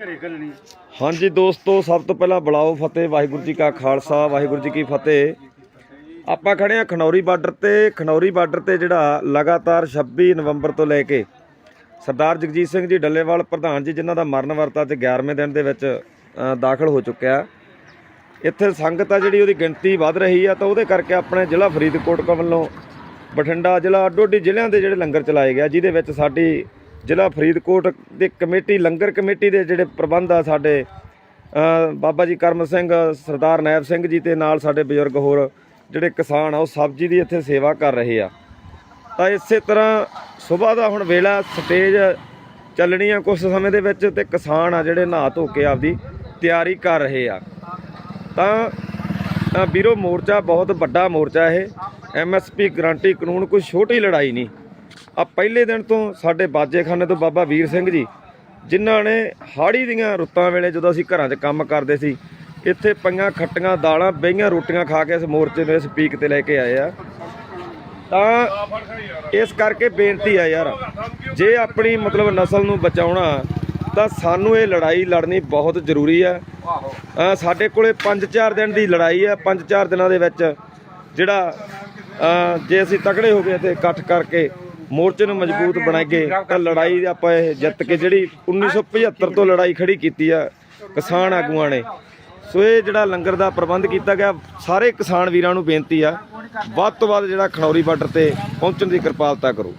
ਘਰੇ ਹਾਂਜੀ ਦੋਸਤੋ, ਸਭ ਤੋਂ ਪਹਿਲਾਂ ਬੁਲਾਓ ਫਤਿਹ, ਵਾਹਿਗੁਰੂ ਜੀ ਕਾ ਖਾਲਸਾ, ਵਾਹਿਗੁਰੂ ਜੀ ਕੀ ਫਤਿਹ। ਆਪਾਂ ਖੜੇ ਆ ਖਨੌਰੀ ਬਾਰਡਰ ਤੇ। ਖਨੌਰੀ ਬਾਰਡਰ ਤੇ ਜਿਹੜਾ ਲਗਾਤਾਰ 26 ਨਵੰਬਰ ਤੋਂ ਲੈ ਕੇ ਸਰਦਾਰ ਜਗਜੀਤ ਸਿੰਘ ਜੀ ਡੱਲੇਵਾਲ ਪ੍ਰਧਾਨ ਜੀ, ਜਿਨ੍ਹਾਂ ਦਾ ਮਰਨ ਵਰਤਾ ਤੇ 11ਵੇਂ ਦਿਨ ਦੇ ਵਿੱਚ ਦਾਖਲ ਹੋ ਚੁੱਕਿਆ। ਇੱਥੇ ਸੰਗਤ ਆ ਜਿਹੜੀ, ਉਹਦੀ ਗਿਣਤੀ ਵੱਧ ਰਹੀ ਆ, ਤਾਂ ਉਹਦੇ ਕਰਕੇ ਆਪਣੇ ਜ਼ਿਲ੍ਹਾ ਫਰੀਦਕੋਟ ਵੱਲੋਂ ਬਠਿੰਡਾ ਜ਼ਿਲ੍ਹਾ ਅੱਡੋ ਅੱਡੀ ਜ਼ਿਲ੍ਹਿਆਂ ਦੇ ਜਿਹੜੇ ਲੰਗਰ ਚਲਾਏ ਗਿਆ ਜਿਹਦੇ ਵਿੱਚ ਸਾਡੀ ਜ਼ਿਲ੍ਹਾ ਫਰੀਦਕੋਟ ਦੇ ਕਮੇਟੀ, ਲੰਗਰ ਕਮੇਟੀ ਦੇ ਜਿਹੜੇ ਪ੍ਰਬੰਧ ਆ ਸਾਡੇ ਬਾਬਾ ਜੀ ਕਰਮ ਸਿੰਘ, ਸਰਦਾਰ ਨਾਇਬ ਸਿੰਘ ਜੀ ਤੇ ਨਾਲ ਸਾਡੇ ਬਜ਼ੁਰਗ ਹੋਰ ਜਿਹੜੇ ਕਿਸਾਨ ਆ, ਉਹ ਸਬਜ਼ੀ ਦੀ ਇੱਥੇ ਸੇਵਾ ਕਰ ਰਹੇ ਆ। ਤਾਂ ਇਸੇ ਤਰ੍ਹਾਂ ਸਵੇਰ ਦਾ ਹੁਣ ਵੇਲਾ ਸਟੇਜ ਚੱਲਣੀ ਆ ਕੁਝ ਸਮੇਂ ਦੇ ਵਿੱਚ ਤੇ ਕਿਸਾਨ ਆ ਜਿਹੜੇ ਨਹਾ ਧੋ ਕੇ ਆਪਦੀ ਤਿਆਰੀ ਕਰ ਰਹੇ ਆ। ਤਾਂ ਤਾਂ ਵੀਰੋ ਮੋਰਚਾ ਬਹੁਤ ਵੱਡਾ ਮੋਰਚਾ ਇਹ ਐਮਐਸਪੀ ਗਰੰਟੀ ਕਾਨੂੰਨ ਕੋਈ ਛੋਟੀ ਲੜਾਈ ਨਹੀਂ। ਆ ਪਹਿਲੇ ਦਿਨ ਤੋਂ ਸਾਡੇ ਬਾਜੇਖਾਨੇ ਤੋਂ ਬਾਬਾ ਵੀਰ ਸਿੰਘ ਜੀ, ਜਿਨ੍ਹਾਂ ਨੇ ਹਾੜੀ ਦੀਆਂ ਰੁੱਤਾਂ ਵੇਲੇ ਜਦੋਂ ਅਸੀਂ ਘਰਾਂ 'ਚ ਕੰਮ ਕਰਦੇ ਸੀ, ਇੱਥੇ ਪਈਆਂ ਖੱਟੀਆਂ ਦਾਲਾਂ, ਬਈਆਂ ਰੋਟੀਆਂ ਖਾ ਕੇ ਇਸ ਮੋਰਚੇ ਨੂੰ ਇਸ ਪੀਕ ਤੇ ਲੈ ਕੇ ਆਏ ਆ। ਤਾਂ ਇਸ ਕਰਕੇ ਬੇਨਤੀ ਆ ਯਾਰ, ਜੇ ਆਪਣੀ ਮਤਲਬ ਨਸਲ ਨੂੰ ਬਚਾਉਣਾ, ਤਾਂ ਸਾਨੂੰ ਇਹ ਲੜਾਈ ਲੜਨੀ ਬਹੁਤ ਜ਼ਰੂਰੀ ਆ। ਸਾਡੇ ਕੋਲੇ 5-4 ਦਿਨ ਦੀ ਲੜਾਈ ਆ 5-4 ਦਿਨਾਂ ਦੇ ਵਿੱਚ ਜਿਹੜਾ ਜੇ ਅਸੀਂ ਤਕੜੇ ਹੋ ਗਏ ਤੇ ਇਕੱਠ ਕਰਕੇ ਮੋਰਚੇ ਨੂੰ ਮਜ਼ਬੂਤ ਬਣਾ ਕੇ ਤਾਂ ਲੜਾਈ ਆਪਾਂ ਇਹ ਜਿੱਤ ਕੇ ਜਿਹੜੀ 1975 ਤੋਂ ਲੜਾਈ ਖੜੀ ਕੀਤੀ ਆ ਕਿਸਾਨ ਆਗੂਆਂ ਨੇ। ਸੋ ਇਹ ਜਿਹੜਾ ਲੰਗਰ ਦਾ ਪ੍ਰਬੰਧ ਕੀਤਾ ਗਿਆ, ਸਾਰੇ ਕਿਸਾਨ ਵੀਰਾਂ ਨੂੰ ਬੇਨਤੀ ਆ, ਵੱਧ ਤੋਂ ਵੱਧ ਜਿਹੜਾ ਖਨੌਰੀ ਬਾਰਡਰ ਤੇ ਪਹੁੰਚਣ ਦੀ ਕਿਰਪਾਲਤਾ ਕਰੋ।